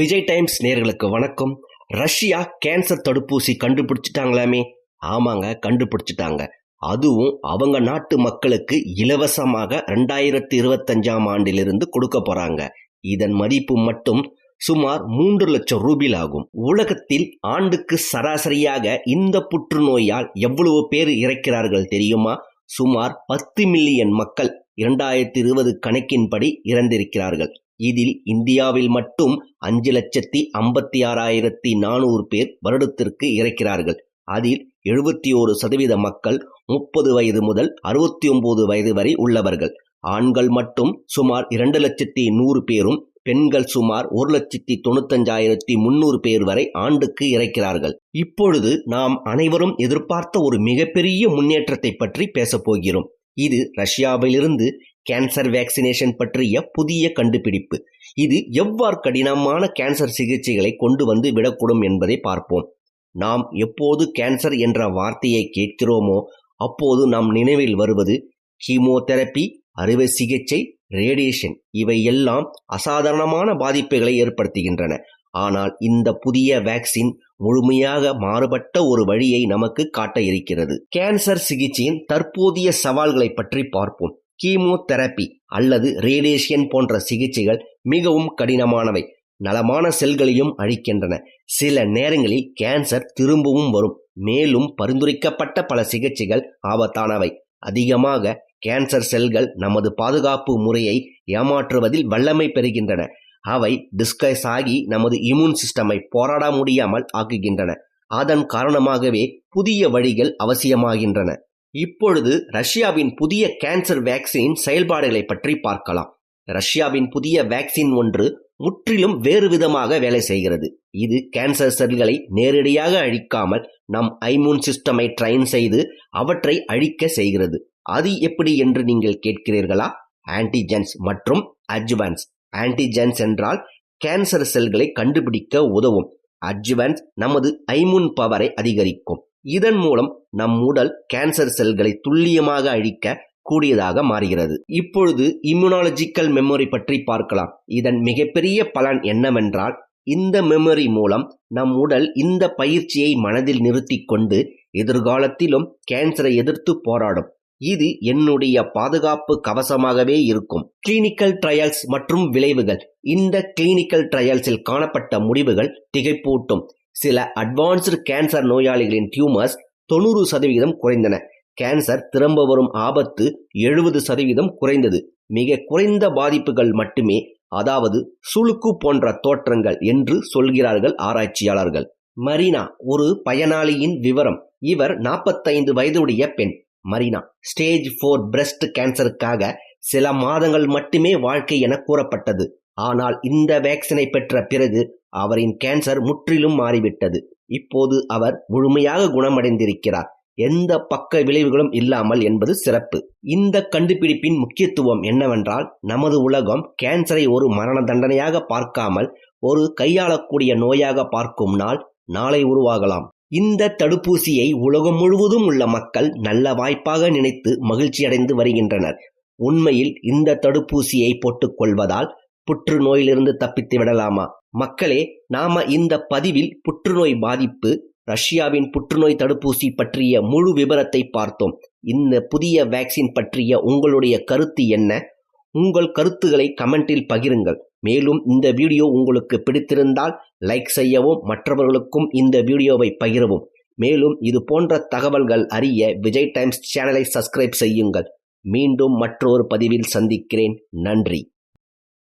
Vijay times நேர்களுக்கு வணக்கம். Russia cancer தடுப்பூசி கண்டுபிடிச்சிட்டாங்களாமே. ஆமாங்க கண்டுபிடிச்சிட்டாங்க. அதுவும் அவங்க நாட்டு மக்களுக்கு இலவசமாக ரெண்டாயிரத்தி இருபத்தஞ்சாம் ஆண்டிலிருந்து கொடுக்க போறாங்க. இதன் மதிப்பு மட்டும் சுமார் மூன்று லட்சம் ரூபில் ஆகும். உலகத்தில் ஆண்டுக்கு சராசரியாக இந்த புற்றுநோயால் எவ்வளவு பேர் இறக்கிறார்கள் தெரியுமா? சுமார் பத்து மில்லியன் மக்கள் இரண்டாயிரத்தி இருபது கணக்கின்படி இறந்திருக்கிறார்கள். இதில் இந்தியாவில் மட்டும் அஞ்சு லட்சத்தி ஐம்பத்தி ஆறாயிரத்தி நானூறு பேர் வருடத்திற்கு இறக்கிறார்கள். அதில் எழுபத்தி ஓரு சதவீத மக்கள் முப்பது வயது முதல் அறுபத்தி ஒன்பது வயது வரை உள்ளவர்கள். ஆண்கள் மட்டும் சுமார் இரண்டு லட்சத்தி நூறு பேரும் பெண்கள் சுமார் ஒரு லட்சத்தி தொண்ணூத்தஞ்சாயிரத்தி முன்னூறு பேர் வரை ஆண்டுக்கு இறக்கிறார்கள். இப்பொழுது நாம் அனைவரும் எதிர்பார்த்த ஒரு மிகப்பெரிய முன்னேற்றத்தை பற்றி பேசப்போகிறோம் இது ரஷ்யாவிலிருந்து கேன்சர் வேக்சினேஷன் பற்றிய புதிய கண்டுபிடிப்பு. இது எவ்வாறு கடினமான கேன்சர் சிகிச்சைகளை கொண்டு வந்து விடக்கூடும் என்பதை பார்ப்போம். நாம் எப்போது கேன்சர் என்ற வார்த்தையை கேட்கிறோமோ அப்போது நம் நினைவில் வருவது கீமோதெரப்பி அறுவை சிகிச்சை ரேடியேஷன் இவை எல்லாம் அசாதாரணமான பாதிப்புகளை ஏற்படுத்துகின்றன. ஆனால் இந்த புதிய வேக்சின் முழுமையாக மாறுபட்ட ஒரு வழியை நமக்கு காட்ட இருக்கிறது. கேன்சர் சிகிச்சையின் தற்போதைய சவால்களை பற்றி பார்ப்போம். கீமோதெரப்பி அல்லது ரேடியேஷன் போன்ற சிகிச்சைகள் மிகவும் கடினமானவை. நலமான செல்களையும் அழிக்கின்றன. சில நேரங்களில் கேன்சர் திரும்பவும் வரும். மேலும் பரிந்துரைக்கப்பட்ட பல சிகிச்சைகள் ஆபத்தானவை. அதிகமாக கேன்சர் செல்கள் நமது பாதுகாப்பு முறையை ஏமாற்றுவதில் வல்லமை பெறுகின்றன. அவை டிஸ்கஸ் ஆகி நமது இம்யூன் சிஸ்டமை போராட முடியாமல் ஆக்குகின்றன. அதன் காரணமாகவே புதிய வழிகள் அவசியமாகின்றன. இப்பொழுது ரஷ்யாவின் புதிய கேன்சர் வேக்சின் செயல்பாடுகளை பற்றி பார்க்கலாம். ரஷ்யாவின் புதிய வேக்சின் ஒன்று முற்றிலும் வேறு விதமாக வேலை செய்கிறது. இது கேன்சர் செல்களை நேரடியாக அழிக்காமல் நம் ஐமூன் சிஸ்டமை ட்ரைன் செய்து அவற்றை அழிக்க செய்கிறது. அது எப்படி என்று நீங்கள் கேட்கிறீர்களா? ஆன்டிஜென்ஸ் மற்றும் அட்ஜுவன்ஸ் ஆன்டிஜென்ஸ் என்றால் கேன்சர் செல்களை கண்டுபிடிக்க உதவும். அட்ஜுவன்ஸ் நமது ஐமுன் பவரை அதிகரிக்கும். இதன் மூலம் நம் உடல் கேன்சர் செல்களை துல்லியமாக அழிக்க கூடியதாக மாறுகிறது. இப்பொழுது இம்யூனாலஜிக்கல் மெமரி பற்றி பார்க்கலாம். இதன் மிகப்பெரிய பலன் என்னவென்றால் இந்த மெமரி மூலம் நம் உடல் இந்த பயிற்சியை மனதில் நிறுத்தி கொண்டு எதிர்காலத்திலும் கேன்சரை எதிர்த்து போராடும். இது என்னுடைய பாதுகாப்பு கவசமாகவே இருக்கும். கிளினிக்கல் ட்ரையல்ஸ் மற்றும் விளைவுகள். இந்த கிளினிக்கல் ட்ரையல்ஸில் காணப்பட்ட முடிவுகள் திகைப்பூட்டும். சில அட்வான்ஸ்டு கேன்சர் நோயாளிகளின் டியூமர்ஸ் தொண்ணூறு சதவீதம் குறைந்தன. கேன்சர் திரும்ப வரும் ஆபத்து எழுபது சதவீதம் குறைந்தது. மிக குறைந்த பாதிப்புகள் மட்டுமே அதாவது சுளுக்கு போன்ற தோற்றங்கள் என்று சொல்கிறார்கள் ஆராய்ச்சியாளர்கள். மரீனா ஒரு பயனாளியின் விவரம். இவர் நாற்பத்தைந்து வயதுடைய பெண். மரீனா ஸ்டேஜ் போர் பிரஸ்ட் கேன்சருக்காக சில மாதங்கள் மட்டுமே வாழ்க்கை என கூறப்பட்டது. ஆனால் இந்த வேக்சினை பெற்ற பிறகு அவரின் கேன்சர் முற்றிலும் மாறிவிட்டது. இப்போது அவர் முழுமையாக குணமடைந்திருக்கிறார். எந்த பக்க விளைவுகளும் இல்லாமல் என்பது சிறப்பு. இந்த கண்டுபிடிப்பின் முக்கியத்துவம் என்னவென்றால் நமது உலகம் கேன்சரை ஒரு மரண தண்டனையாக பார்க்காமல் ஒரு கையாளக்கூடிய நோயாக பார்க்கும் நாள் நாளை உருவாகலாம். இந்த தடுப்பூசியை உலகம் முழுவதும் உள்ள மக்கள் நல்ல வாய்ப்பாக நினைத்து மகிழ்ச்சியடைந்து வருகின்றனர். உண்மையில் இந்த தடுப்பூசியை போட்டுக்கொள்வதால் புற்றுநோயிலிருந்து தப்பித்து விடலாமா? மக்களே நாம இந்த பதிவில் புற்றுநோய் பாதிப்பு ரஷ்யாவின் புற்றுநோய் தடுப்பூசி பற்றிய முழு விவரத்தை பார்த்தோம். இந்த புதிய வேக்சின் பற்றிய உங்களுடைய கருத்து என்ன? உங்கள் கருத்துக்களை கமெண்டில் பகிருங்கள். மேலும் இந்த வீடியோ உங்களுக்கு பிடித்திருந்தால் லைக் செய்யவும் மற்றவர்களுக்கும் இந்த வீடியோவை பகிரவும். மேலும் இது போன்ற தகவல்கள் அறிய விஜய் டைம்ஸ் சேனலை சப்ஸ்கிரைப் செய்யுங்கள். மீண்டும் மற்றொரு பதிவில் சந்திக்கிறேன். நன்றி.